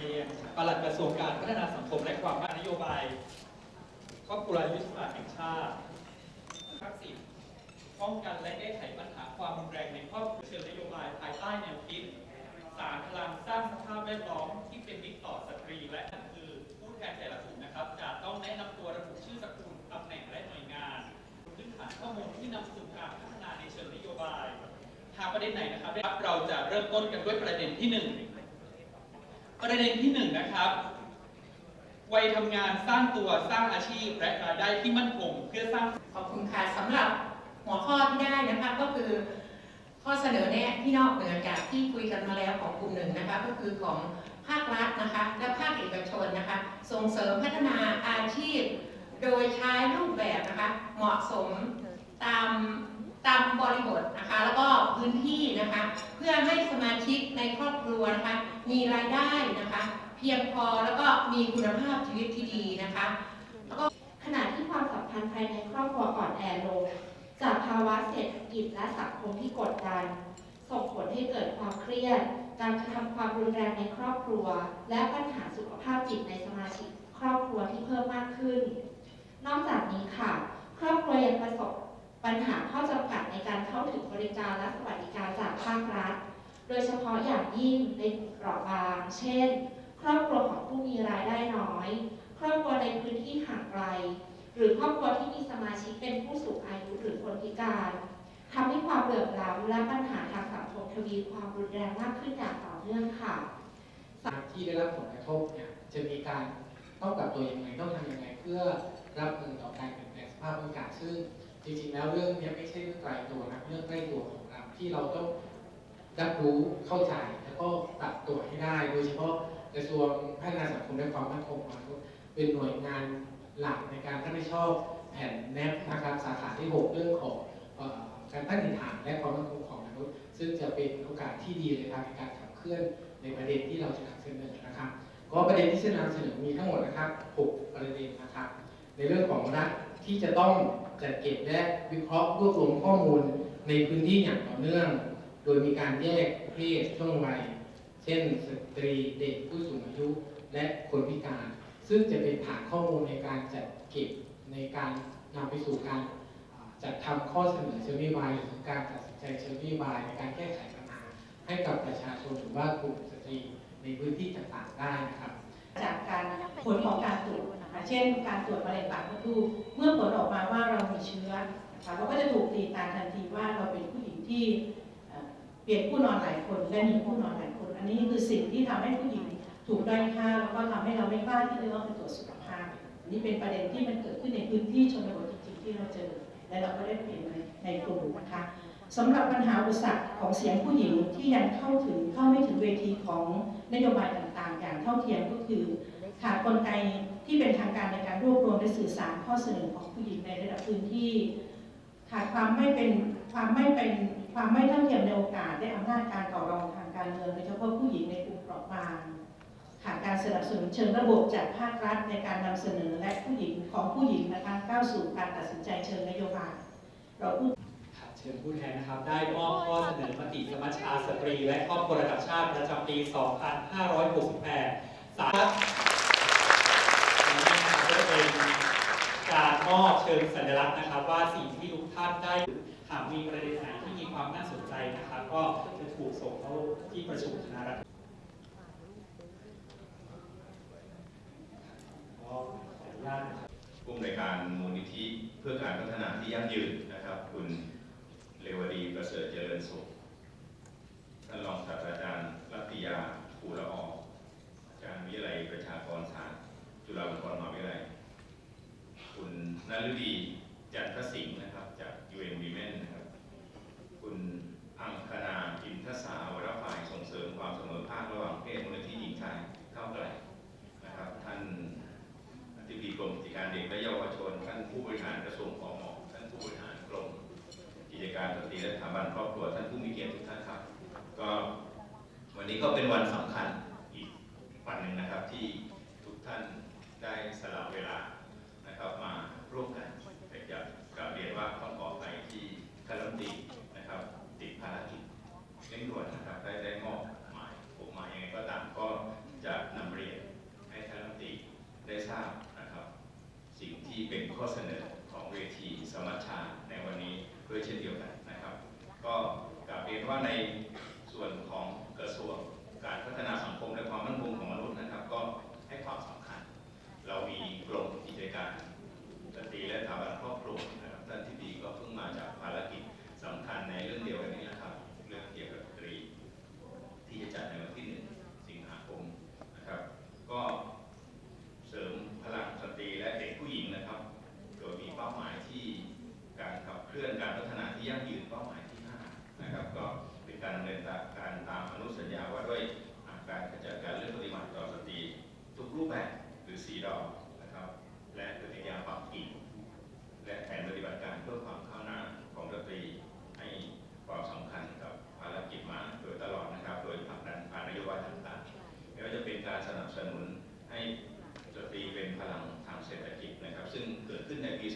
เรียนปลัดกระทรวงการพัฒนาสังคมและความมั่นนโยบายครอบครัวยุทธศาสตร์แห่งชาติทักษิณป้องกันและแก้ไขปัญหาความรุนแรงในครอบครัวเชิงนโยบายภายใต้แนวคิด สารพลังสร้างสภาพแวดล้อมที่เป็นมิตรต่อสตรีและคือผู้แทนแต่ละกลุ่มนะครับ จะต้องแนะนำตัวระบุชื่อสกุลตำแหน่งและหน่วยงานพื้นฐานข้อมูลที่นำสู่การพัฒนาในเชิงนโยบายหากประเด็นไหนนะครับเราจะเริ่มต้นกันด้วยประเด็นที่หนึ่ง ประเด็นที่หนึ่งนะครับวัยทำงานสร้างตัวสร้างอาชีพและรายได้ที่มั่นคงเพื่อสร้างขอบคุณค่ะสำหรับหัวข้อที่ได้นะคะก็คือ ข้อเสนอแนะที่นอกเหนือจากที่คุยกันมาแล้วของกลุ่มหนึ่งนะคะก็คือของภาครัฐนะคะและภาคเอกชนนะคะส่งเสริมพัฒนาอาชีพ โดยใช้รูปแบบนะคะเหมาะสมตาม ตามบริบทนะคะแล้วก็พื้นที่นะคะ เพื่อให้สมาชิกในครอบครัวนะคะ มีรายได้นะคะ เพียงพอแล้วก็มีคุณภาพชีวิตที่ดีนะคะแล้วก็ขณะที่ความสัมพันธ์ภายในครอบครัวอ่อนแอลงจากภาวะเศรษฐกิจและสังคมที่กดดัน ส่งผลให้เกิดความเครียด การกระทำความรุนแรงในครอบครัว และปัญหาสุขภาพจิตในสมาชิก ครอบครัวที่เพิ่มมากขึ้น นอกจากนี้ค่ะ ครอบครัวยังประสบ ปัญหาข้อจำกัดในการเข้าถึงบริการและสวัสดิการจากภาครัฐ โดยเฉพาะอย่างยิ่งในกลุ่มเปราะบาง เช่น ครอบครัวของผู้มีรายได้น้อย ครอบครัวในพื้นที่ห่างไกล หรือครอบครัวที่มีสมาชิกเป็นผู้สูงอายุหรือคนพิการทำให้ความเหลื่อมล้ำและปัญหาทางสังคมทวีความรุนแรงมากขึ้นอย่างต่อเนื่องค่ะที่ได้รับผลกระทบเนี่ยจะมีการต้องปรับตัวยังไงต้องทำยังไงเพื่อรับมือต่อการเปลี่ยนแปลงสภาพอากาศซึ่ง จริงๆแล้วเรื่องนี้ไม่ใช่เรื่องไกลตัวนะเรื่องใกล้ตัวของเราที่เราต้องรับรู้เข้าใจแล้วก็ปรับตัวให้ได้ โดยเฉพาะกระทรวงพัฒนาสังคมและความมั่นคงของมนุษย์เป็นหน่วยงานหลักในการรับผิดชอบแผนแนบนะครับสาขาที่ 6 เรื่องของการตั้งถิ่นฐานและความมั่นคงของมนุษย์ ซึ่งจะเป็นโอกาสที่ดีเลยครับในการขับเคลื่อนในประเด็นที่เราจะนำเสนอนะครับก็ประเด็นที่จะนำเสนอมีทั้งหมดนะครับ 6 ประเด็นนะครับ ในเรื่องของรัฐ ที่จะต้องจัดเก็บและวิเคราะห์รวบรวมข้อมูลในพื้นที่อย่างต่อเนื่อง โดยมีการแยกเพศช่วงวัย เช่น สตรีเด็กผู้สูงอายุและคนพิการ ซึ่งจะเป็นฐานข้อมูลในการจัดเก็บในการนำไปสู่การจัดทำข้อเสนอเชิงนโยบายหรือการตัดสินใจเชิงนโยบายในการแก้ไขปัญหาให้กับประชาชนหรือว่ากลุ่มสตรีในพื้นที่ต่างๆได้นะครับ จากการผลของการตรวจ นะคะเช่นการตรวจมะเร็งปากมดลูกเมื่อผลออกมาว่าเรามีเชื้อนะคะเราก็จะถูกตีตาทันทีว่าเราเป็นผู้หญิงที่เปลี่ยนผู้นอนหลายคนและมีผู้นอนหลายคน อันนี้คือสิ่งที่ทำให้ผู้หญิงถูกด้อยค่าแล้วก็ทำให้เราไม่กล้าที่จะต้องไปตรวจสุขภาพอันนี้เป็นประเด็นที่มันเกิดขึ้นในพื้นที่ชนบทจริงๆที่เราเจอและเราก็ได้เปลี่ยนในกลุ่มนะคะ สำหรับปัญหาอุปสรรคของเสียงผู้หญิงที่ยังเข้าถึงเข้าไม่ถึงเวทีของนโยบายต่างๆ อย่างเท่าเทียมก็คือขาดกลไกที่เป็นทางการในการรวบรวมและสื่อสารข้อเสนอของผู้หญิงในระดับพื้นที่ขาดความไม่เป็นความไม่เป็นความไม่เท่าเทียมในโอกาสและอำนาจการต่อรองทางการเมืองโดยเฉพาะผู้หญิงในกลุ่มเปราะบางขาดการสนับสนุนเชิงระบบจากภาครัฐในการนำเสนอและผู้หญิงของผู้หญิงนะคะก้าวสู่การตัดสินใจเชิงนโยบายเราพูด เชิญผู้แทนนะครับ ได้มอบข้อเสนอมติสมัชชาสตรีและครอบครัวระดับชาติประจำปี 2568 สามอันนี้นะครับก็จะเป็นการมอบเชิงสัญลักษณ์นะครับ ว่าสิ่งที่ทุกท่านได้หากมีประเด็นไหนที่มีความน่าสนใจนะครับ ก็จะถูกส่งเข้าที่ประชุมคณะรัฐก็ขออนุญาตนะครับผู้อำนวยการมูลนิธิเพื่อการพัฒนาที่ยั่งยืนนะครับ คุณ เรวดีประเสริฐเจริญสุข ท่านรองศาสตราจารย์รัตยาภูละอออาจารย์วิไลประชากรศาสตร์จุฬาลงกรณ์มหาวิทยาลัย คุณนฤดี บสนุนให้สตรีเป็นพลังทางเศรษฐกิจนะครับ ซึ่งเกิดขึ้นในปี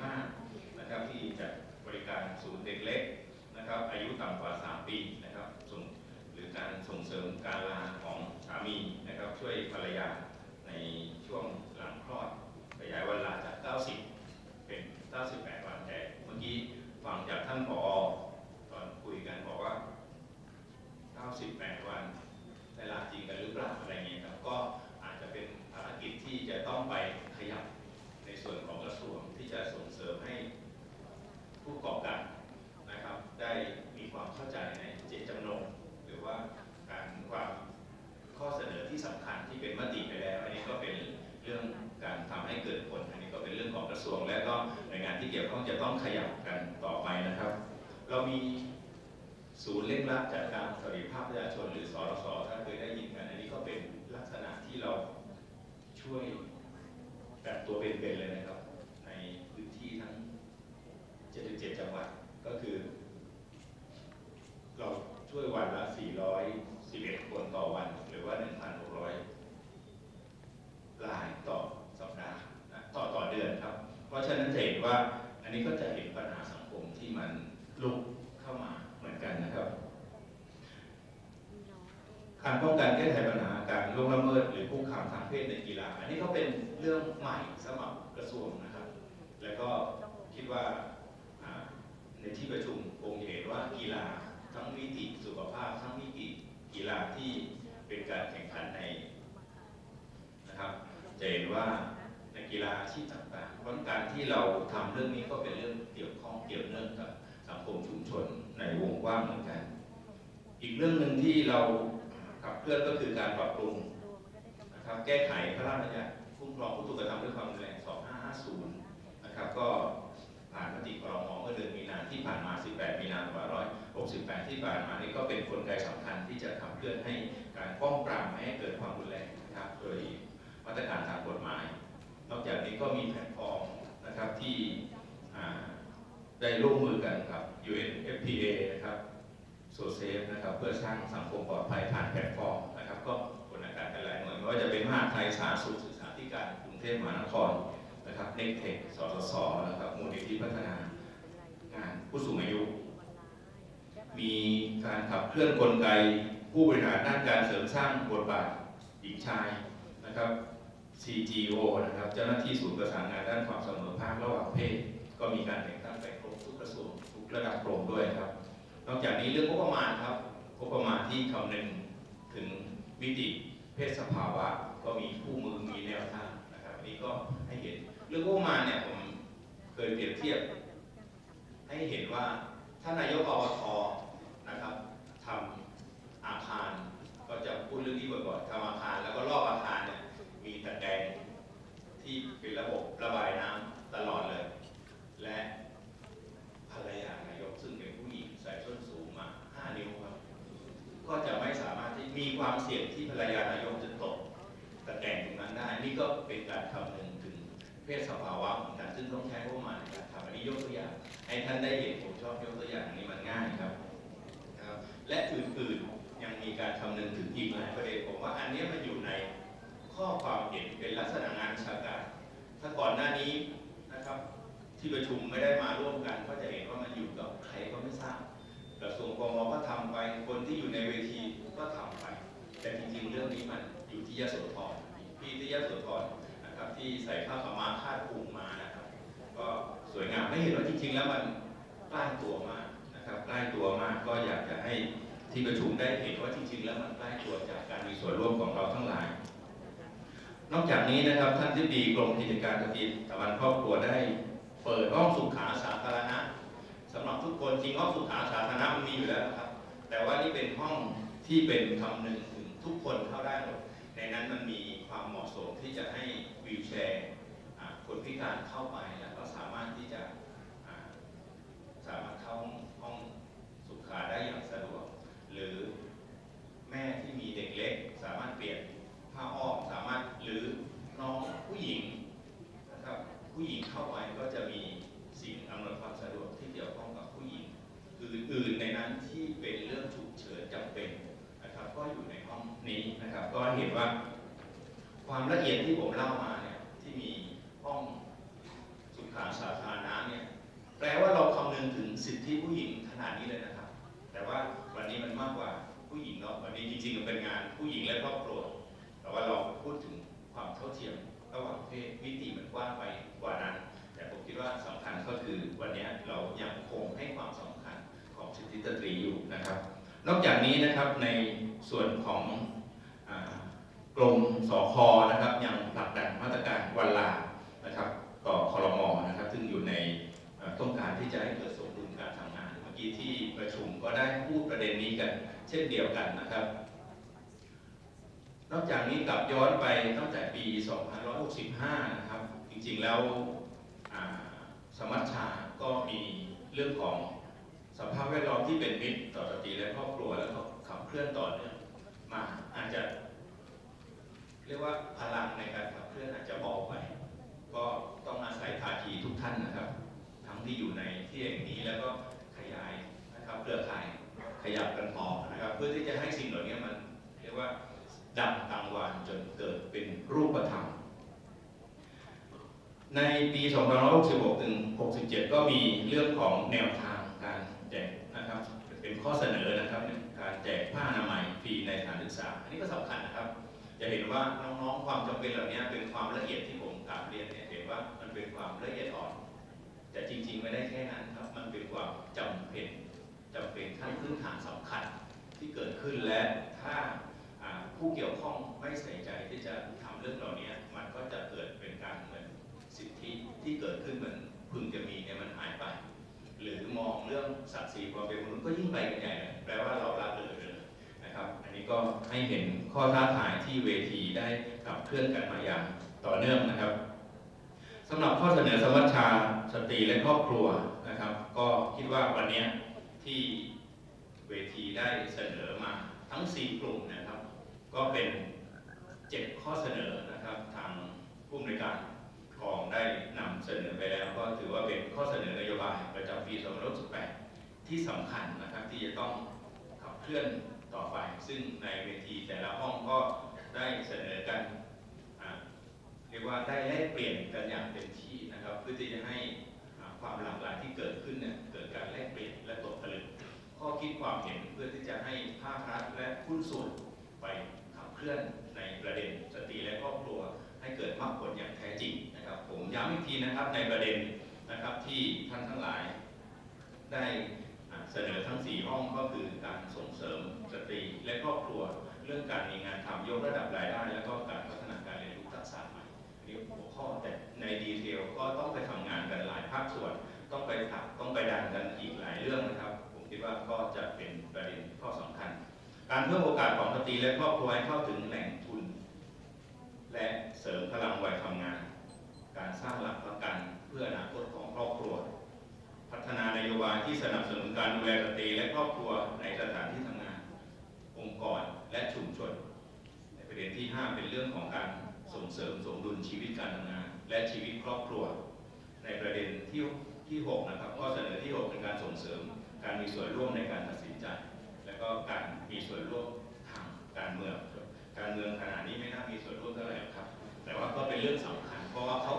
2565 นะครับ ที่จัดบริการศูนย์เด็กเล็กนะครับ อายุต่ำกว่า 3 ปีนะครับส่งหรือการส่งเสริมการลาของสามีนะครับ ช่วยภรรยาในช่วงหลังคลอดขยายวันลาจาก 90 เป็น 98 วันแต่เมื่อกี้ฟังจากท่านผอตอนคุยกันบอกว่า 98 วันได้ลาจริงกันหรือเปล่าอะไรเงี้ยครับก็ อาจจะเป็นภารกิจที่จะ ต้องไปขยับในส่วนของกระทรวงที่จะส่งเสริมให้ผู้ประกอบการนะครับ ได้มีความเข้าใจในเจตจำนงหรือว่าการความข้อเสนอที่สำคัญที่เป็นมติไปแล้วอันนี้ก็เป็นเรื่องการทำให้เกิดผลอันนี้ก็เป็นเรื่องของกระทรวง และก็หน่วยงานที่เกี่ยวข้องจะต้องขยับกันต่อไปนะครับ เรามีศูนย์เร่งรัดจัดการสวัสดิภาพประชาชนหรือสรสถ้าเคยได้ยินกัน อันนี้ก็เป็นลักษณะที่เราช่วย แบบตัวเป็นๆเลยนะครับ ในพื้นที่ทั้ง 77 จังหวัด ก็คือ เราช่วยวันละ 411 คนต่อวัน หรือว่า 1,600 รายต่อสัปดาห์นะต่อต่อเดือนครับ เพราะฉะนั้นจะเห็นว่าอันนี้ก็จะเห็นปัญหาสังคมที่มันลุกเข้ามาเหมือนกันนะครับ การป้องกันแก้ไขปัญหาการล่วงละเมิดหรือคุกคามทางเพศในกีฬา อันนี้ก็เป็นเรื่องใหม่สำหรับกระทรวงนะครับ แล้วก็คิดว่าอ่าในที่ประชุมคงเห็นว่า กีฬาทั้งมิติสุขภาพ ทั้งมิติกีฬาที่เป็นการแข่งขันในนะครับ จะเห็นว่าในกีฬาอาชีพต่างๆ เพราะการที่เราทำเรื่องนี้ก็เป็นเรื่องเกี่ยวข้องเกี่ยวเนื่องกับสังคมชุมชนในวงกว้างเหมือนกัน อีกเรื่องหนึ่งที่เราขับเคลื่อนก็คือการปรับปรุงนะครับแก้ไขพระราชบัญญัติคุ้มครองผู้ถูกกระทำด้วยความรุนแรง 2550 นะครับก็ ผ่านมติครมเมื่อเดือนมีนาที่ผ่านมา 18 มีนา2568 ที่ผ่านมานี่ก็เป็นกลไกสำคัญที่จะขับเคลื่อนให้การป้องปรามไม่ให้เกิดความรุนแรงนะครับ โดยมาตรการทางกฎหมาย นอกจากนี้ก็มีแพลตฟอร์มนะครับที่ได้ร่วมมือกันกับ UNFPA นะครับโซเซฟนะครับเพื่อสร้างสังคมปลอดภัยผ่านแพลตฟอร์มนะครับ ก็ผลอาการกันหลายหน่วยไม่ว่าจะเป็นมหาไทยสาธารณสุขศึกษาธิการกรุงเทพมหานคร นะครับเน็กเทคสสสนะครับมูลนิธิพัฒนางานผู้สูงอายุ มีการขับเคลื่อนกลไกผู้บริหารด้านการเสริมสร้างบทบาทหญิงชายนะครับ CGO นะครับเจ้าหน้าที่ศูนย์ประสานงานด้านความเสมอภาคระหว่างเพศ ก็มีการแต่งตั้งไปครบทุกกระทรวงทุกระดับกรมด้วยครับ นอกจากนี้เรื่องงบประมาณครับงบประมาณที่คำนึงถึงมิติเพศสภาวะก็มีคู่มือมีแนวทางนะครับอันนี้ก็ให้เห็น เรื่องงบประมาณเนี่ยผมเคยเปรียบเทียบ ให้เห็นว่าถ้านายกอบตนะครับทำอาคารก็จะพูดเรื่องนี้บ่อยๆทำอาคารแล้วก็รอบอาคารเนี่ยมีตะแกรงที่เป็นระบบระบายน้ำ ท่านได้เห็นผมชอบยกตัวอย่างนี้มันง่ายครับครับ และอื่นๆยังมีการคำนึงถึงอีกหลายประเด็นผมว่าอันนี้มันอยู่ในข้อความเห็นเป็นลักษณะงานชาการ ถ้าก่อนหน้านี้นะครับ ที่ประชุมไม่ได้มาร่วมกันก็จะเห็นว่ามันอยู่กับใครก็ไม่ทราบกระทรวงกมก็ทำไปคนที่อยู่ในเวทีก็ทำไป แต่จริงๆเรื่องนี้มันอยู่ที่ยโสธรพี่ที่ยโสธรนะครับที่ใส่ผ้าขาวมาคาดปุงมานะครับ ก็ สวยงามให้เห็นว่าจริงๆ แล้วมันใกล้ตัวมากนะครับใกล้ตัวมากก็อยากจะให้ที่ประชุมได้เห็นว่าจริง ๆ แล้วมันใกล้ตัวจากการมีส่วนร่วมของเราทั้งหลาย นอกจากนี้นะครับท่านที่ดีกรมกิจการสตรีตะวันครอบครัวได้ เปิดห้องสุขาสาธารณะสำหรับทุกคนจริงห้องสุขาสาธารณะมันมีอยู่แล้วครับ แต่ว่านี่เป็นห้องที่เป็นคำหนึ่งถึงทุกคนเข้าได้หมดในนั้นมันมีความเหมาะสมที่จะให้วีลแชร์ คนพิการเข้าไปแล้วก็สามารถที่จะสามารถเข้าห้องสุขาได้อย่างสะดวก หรือแม่ที่มีเด็กเล็ก สามารถเปลี่ยนผ้าอ้อมสามารถหรือน้องผู้หญิงนะครับผู้หญิงเข้าไปก็จะมีสิ่งอำนวยความสะดวกที่เกี่ยวข้องกับผู้หญิงอื่นๆในนั้นที่เป็นเรื่องฉุกเฉินจำเป็นนะครับ ก็อยู่ในห้องนี้นะครับ ก็เห็นว่า ความละเอียดที่ผมเล่ามา ห้องสุขาสาธารณะเนี่ยแปลว่าเราคำนึงถึงสิทธิผู้หญิงขนาดนี้เลยนะครับ แต่ว่าวันนี้มันมากกว่าผู้หญิงเนาะวันนี้จริงๆมันเป็นงานผู้หญิงและครอบครัวแต่ว่าเราพูดถึงความเท่าเทียมระหว่างเพศมิติมันกว้างไปกว่านั้น แต่ผมคิดว่าสำคัญก็คือวันนี้เรายังคงให้ความสำคัญของสิทธิสตรีอยู่นะครับ นอกจากนี้นะครับในส่วนของอกรมสคนะครับยังผลักดันมาตรการวันลา ต่อคอรมอนะครับ ซึ่งอยู่ในต้องการที่จะให้เกิดสมดุลการทำงาน เมื่อกี้ที่ประชุมก็ได้พูดประเด็นนี้กัน เช่นเดียวกันนะครับ นอกจากนี้กลับย้อนไปตั้งแต่ปี 2565 นะครับ จริงๆแล้วสมัชชาก็มีเรื่องของสภาพแวดล้อมที่เป็นมิตรต่อสตรีและครอบครัวแล้วก็ขับเคลื่อนต่อเนื่องมาอาจจะ เรียกว่าพลังในการขับเคลื่อนอาจจะเบาไป ก็ต้องอาศัยภาคีทุกท่านนะครับ ทั้งที่อยู่ในที่แห่งนี้แล้วก็ขยายนะครับเครือข่ายขยับกันต่อนะครับ เพื่อที่จะให้สิ่งเหล่านี้มันเรียกว่าดังกลางวานจนเกิดเป็นรูปธรรม ในปี 2566ถึง67 ก็มีเรื่องของแนวทางการแจกนะครับ เป็นข้อเสนอนะครับการแจกผ้าอนามัยฟรีในสถานศึกษา อันนี้ก็สำคัญนะครับ จะเห็นว่าน้องๆความจำเป็นเหล่านี้เป็นความละเอียดที่ผมกล่าวเรียนเนี่ยเห็นว่ามันเป็นความละเอียดอ่อน แต่จริงๆไม่ได้แค่นั้นครับ มันเป็นความจำเป็นจำเป็นขั้นพื้นฐานสำคัญที่เกิดขึ้นและถ้าผู้เกี่ยวข้องไม่ใส่ใจที่จะทำเรื่องเหล่านี้มันก็จะเกิดเป็นการเหมือนสิทธิที่เกิดขึ้นเหมือนพึงจะมีเนี่ยมันหายไป หรือมองเรื่องศักดิ์ศรีความเป็นมนุษย์ก็ยิ่งไปกันใหญ่เลยแปลว่าเราละเลยเลย นี้ก็ให้เห็นข้อท้าทายที่เวทีได้ขับเคลื่อนกันมาอย่างต่อเนื่องนะครับสำหรับข้อเสนอสมัชชาสตรีและครอบครัวนะครับ ก็คิดว่าวันนี้ที่เวทีได้เสนอมาทั้ง 4 กลุ่มนะครับ ก็เป็นเจ็ดข้อเสนอนะครับทางผู้อำนวยการกองได้นำเสนอไปแล้ว ก็ถือว่าเป็นข้อเสนอนโยบายประจำปี 2568ที่สำคัญนะครับที่จะต้องขับเคลื่อน ต่อไป ซึ่งในเวทีแต่ละห้องก็ได้เสนอกันเรียกว่าได้แลกเปลี่ยนกันอย่างเต็มที่นะครับเพื่อที่จะให้ความหลากหลายที่เกิดขึ้นเนี่ยเกิดการแลกเปลี่ยนและตกผลึกข้อคิดความเห็นเพื่อที่จะให้ภาครัฐและหุ้นส่วนไปขับเคลื่อนในประเด็นสตรีและครอบครัว ให้เกิดมรรคผลอย่างแท้จริงนะครับ ผมย้ำอีกทีนะครับในประเด็นนะครับที่ท่านทั้งหลายได้ เสนอทั้ง 4 ห้องก็คือการส่งเสริมสตรีและครอบครัวเรื่องการมีงานทำยกระดับรายได้ และก็การพัฒนาการเรียนรู้ทักษะใหม่อันนี่หัวข้อแต่ในดีเทลก็ต้องไปทำงานกันหลายภาคส่วน ต้องไปถักต้องไปดันกันอีกหลายเรื่องนะครับ ผมคิดว่าก็จะเป็นประเด็นข้อสำคัญ การเพิ่มโอกาสของสตรีและครอบครัวให้เข้าถึงแหล่งทุน และเสริมพลังวัยทำงาน การสร้างหลักประกันเพื่ออนาคตของครอบครัว พัฒนานโยบายที่สนับสนุนการดูแลสตรีและครอบครัวในสถานที่ทำงาน องค์กรและชุมชน ในประเด็นที่ 5 เป็นเรื่องของการส่งเสริมสมดุลชีวิตการทำงาน และชีวิตครอบครัว ในประเด็นที่ที่6นะครับข้อเสนอที่ 6 เป็นการส่งเสริมการมีส่วนร่วมในการตัดสินใจ และก็การมีส่วนร่วมทางการเมือง การเมืองขณะนี้ไม่น่ามีส่วนร่วมเท่าไหร่ครับ แต่ว่าก็เป็นเรื่องสำคัญเพราะว่าเขา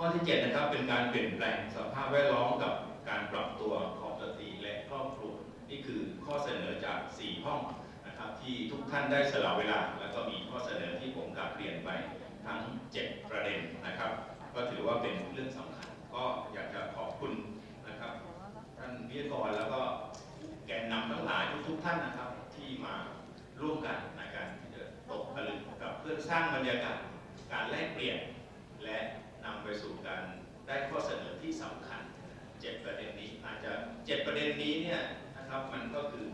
ข้อที่7นะครับเป็นการเปลี่ยนแปลงสภาพแวดล้อมกับการปรับตัวของสตรีและครอบครัวนี่คือข้อเสนอจาก 4 ห้องนะครับที่ทุกท่านได้สละเวลา แล้วก็มีข้อเสนอที่ผมกลับเรียนไปทั้ง 7 ประเด็นนะครับ ก็ถือว่าเป็นเรื่องสำคัญ ก็อยากจะขอบคุณนะครับ ท่านวิทยากรแล้วก็แกนนำทั้งหลายทุกๆท่านนะครับ ที่มาร่วมกันในการที่จะตกผลึกกับเพื่อสร้างบรรยากาศการแลกเปลี่ยนและ ไปสู่การได้ข้อเสนอที่สำคัญเจ็ดประเด็นนี้อาจจะเจ็ดประเด็นนี้เนี่ยนะครับมันก็คือ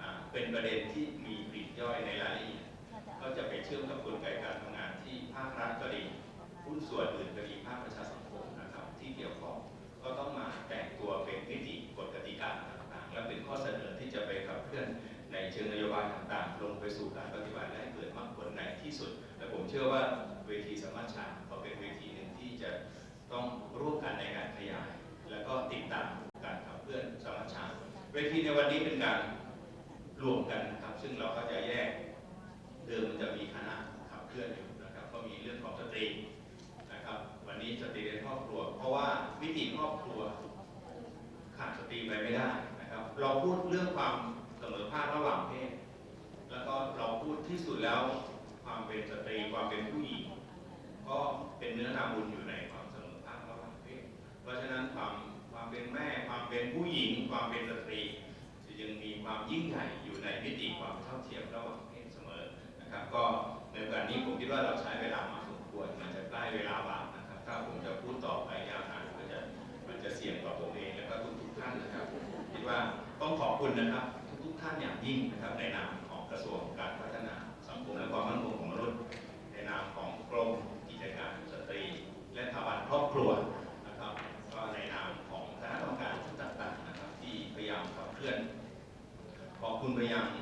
อ่าเป็นประเด็นที่มีปลีกย่อยในรายละเอียดก็จะไปเชื่อมกับกลไกการทำงานที่ภาครัฐก็ดีหุ้นส่วนอื่นก็ดีภาคประชาสังคมนะครับ ที่เกี่ยวข้องก็ต้องมาแต่งตัวเป็นนิติกฎกติกาต่างๆ และเป็นข้อเสนอที่จะไปขับเคลื่อนในเชิงนโยบายต่างๆ ลงไปสู่การปฏิบัติและให้เกิดมรรคผลในที่สุด และผมเชื่อว่าเวทีสมัชชาก็เป็นเวทีหนึ่งที่ จะต้องร่วมกันในการขยาย แล้วก็ติดตามการขับเคลื่อนสมัชชาเวทีในวันนี้เป็นการรวมกันนะครับ ซึ่งเราก็จะแยกเดิมมันจะมีคณะขับเคลื่อนอยู่นะครับ ก็มีเรื่องของสตรีนะครับ วันนี้สตรีในครอบครัว เพราะว่าวิถีครอบครัวขาดสตรีไปไม่ได้นะครับ เราพูดเรื่องความเสมอภาคระหว่างเพศ แล้วก็เราพูดที่สุดแล้วความเป็นสตรีความเป็นผู้หญิงก็เป็นเนื้อนาบุ ในโอกาสนี้ผมคิดว่าเราใช้เวลามาสมควรมันจะใกล้เวลาบางนะครับ ถ้าผมจะพูดต่อไปยาวนานก็จะมันจะเสี่ยงต่อผมเองแล้วก็ทุกๆท่านนะครับคิดว่าต้องขอบคุณนะครับ ทุกๆท่านอย่างยิ่งนะครับในนามของกระทรวงการพัฒนาสังคมและความมั่นคงของมนุษย์ในนามของกรมกิจการสตรี และสถาบันครอบครัวนะครับก็ในนามของคณะกรรมการชุดต่างๆนะครับ ที่พยายามขับเคลื่อนขอบคุณไปยังคณะกรรมการระ